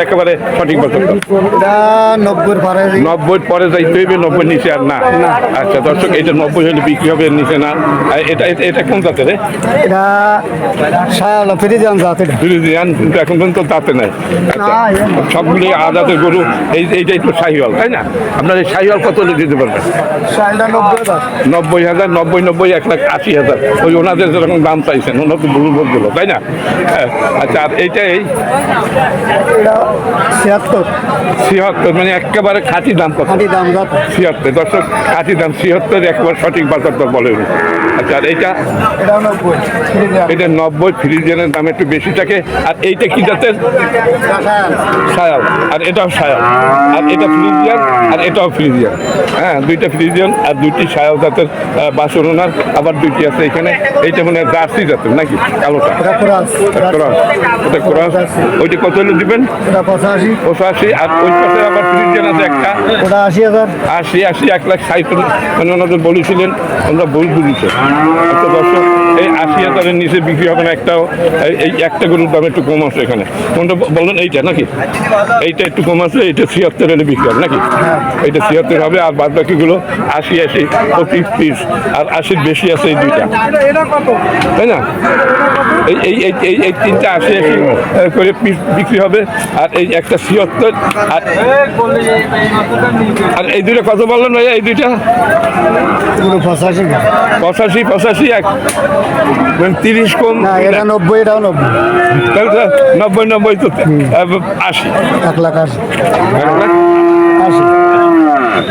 একেবারে সঠিক বছর নব্বই পারে নব্বই পরে যাইতে হইবে নব্বই নিচে আর না? আচ্ছা দর্শক এটা নব্বই হলে বিক্রি হবে নিচে না? এটা এটা- কোন জাতের রে? এটা সায়ালো ফিরে যান জাত এটা। ফ্রিজিয়ান কিন্তু এখন পর্যন্ত নাই। আচ্ছা সবগুলি আদাতের গরু এই এইটাই তো শাহিওয়াল তাই না? আপনার এই শাহিওয়াল কত দিতে পারবেন? নব্বই হাজার নব্বই নব্বই এক লাখ আশি হাজার। ওই ওনাদের যেরকম দাম চাইছেন ওনার তো ভুল বলছিল তাই না? আচ্ছা আর এইটাই đâu ছিয়াত্তর। ছিয়াত্তর মানে একেবারে খাঁটি দাম কত খাঁটি দাম জাত ছিয়াত্তর দর্শক খাঁটি দাম ছিয়াত্তর একবার সঠিক বাজার দর বলেন আচ্ছা আর এইটা? এটা নব্বই ফ্রিজেনের দাম একটু বেশি থাকে। আর এইটা কি জাতের? সায়াল। আর এটাও সায়াল। আর এটা ফ্রিজিয়ান আর এটাও ফ্রিজিয়ান। হ্যাঁ দুইটা ফ্রিজিয়ান আর দুইটি সায়াল জাতের বাসন ওনার। আবার দুইটি আছে এখানে। এইটা মনে হয় জার্সি জাতের নাকি? কালোটা? ক্রস ওটা ক্রস ওইটা কত হলে দিবেন? পঁচাশি। পঁচাশি আর ওই পাশে আবার ফ্রিজিয়ান আছে একটা। ওটা আশি হাজার। আশি আশি এক লাখ ষাট মানে ওনাদের বলেছিলেন আমরা ভুল বুঝেছি। আচ্ছা দর্শক এই আশি হাজারের নিচে বিক্রি হবে না একটাও এই- একটা গরুর দাম একটু কম আছে এখানে। কোনটা বললেন এইটা নাকি? এইটা একটু কম আছে এইটা ছিয়াত্তর হলে বিক্রি হবে নাকি? এইটা ছিয়াত্তর হবে আর বাদ বাকিগুলো আশি আশি পঁচিশ পিস আর আশির বেশি আছে এই দুইটা। তাই না? এই এই এই তিনটা আশি আশি করে পিস বিক্রি হবে আর এই একটা ছিয়াত্তর। আর আর এই দুইটা কত বললেন ভাইয়া এই দুইটা? পঁচাশি। পঁচাশি পঁচাশি এক। মানে তিরিশ কম এটা নব্বই এটাও নব্বই। তাহলে তো নব্বই নব্বই তো। আশি। এক লাখ আশি। এক লাখ? আশি।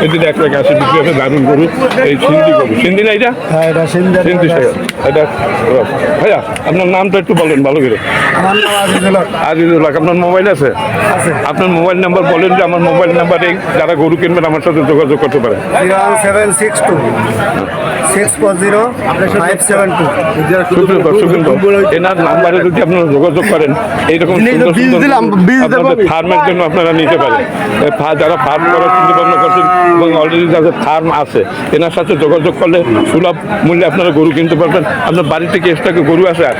এদিকে এক লাখ আশি বিক্রি হবে দারুণ গরু। এই সিন্ধি গরু। সিন্ধি না এটা? হ্যাঁ এটা সিন্দার সিন্ধি এটা ভাইয়া আপনার নামটা একটু বলেন ভালো করে। আমার নাম আজিজুল হক। আজিজুল হক আপনার মোবাইল আছে? আছে। আপনার মোবাইল নাম্বার বলেন যে আমার মোবাইল নাম্বারে যারা গরু কিনবেন আমার সাথে যোগাযোগ করতে পারেন। Seven six two. Six four zero five seven two. দর্শক এনার নাম্বারে যদি আপনারা যোগাযোগ করেন এইরকম সুন্দর সুন্দর আপনাদের ফার্মের জন্য আপনারা নিতে পারেন। যারা ফার্ম করার চিন্তা ভাবনা করছেন এবং অলরেডি যাদের ফার্ম আছে এনার সাথে যোগাযোগ করলে সুলভ মূল্যে আপনারা গরু কিনতে পারবেন। আপনার বাড়ি থেকে এক্সট্রা গরু আসে আর?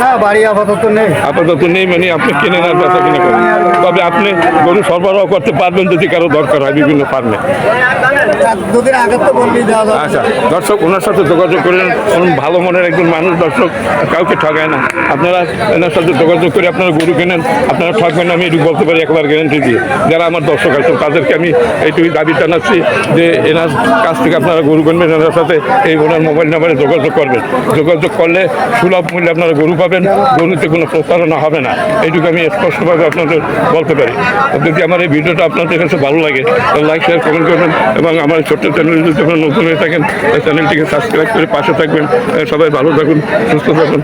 না বাড়ি আপাতত নেই। আপাতত নেই মানে আপনি কিনেন আর বেচা কিনে করেন। তবে আপনি গরু সরবরাহ করতে পারবেন যদি কারও দরকার হয় বিভিন্ন ফার্মে আচ্ছা দর্শক, ওনার সাথে যোগাযোগ করেন। উনি ভালো মনের একজন মানুষ, দর্শক, কাউকে ঠকায় না। আপনারা এনার সাথে যোগাযোগ করে আপনারা গরু কেনেন, আপনারা ঠকবেন আমি এটুকু বলতে পারি, একবার গ্যারান্টি দিয়ে। যারা আমার দর্শক আছে তাদেরকে আমি এইটুকুই দাবি জানাচ্ছি যে এনার কাছ থেকে আপনারা গরু কিনবেন, এনার সাথে এই ওনার মোবাইল নাম্বারে যোগাযোগ করবেন। যোগাযোগ করলে সুলভ মূল্যে আপনারা গরু পাবেন গরুতে কোনো প্রতারণা হবে না। এইটুকু আমি স্পষ্টভাবে আপনাদের বলতে পারি। যদি আমার এই ভিডিওটা আপনাদের কাছে ভালো লাগে লাইক শেয়ার কমেন্ট করবেন এবং আমার ছোট্ট চ্যানেল যদি আপনারা নতুন হয়ে থাকেন চ্যানেলটিকে সাবস্ক্রাইব করে পাশে থাকবেন। সবাই ভালো থাকুন, সুস্থ থাকুন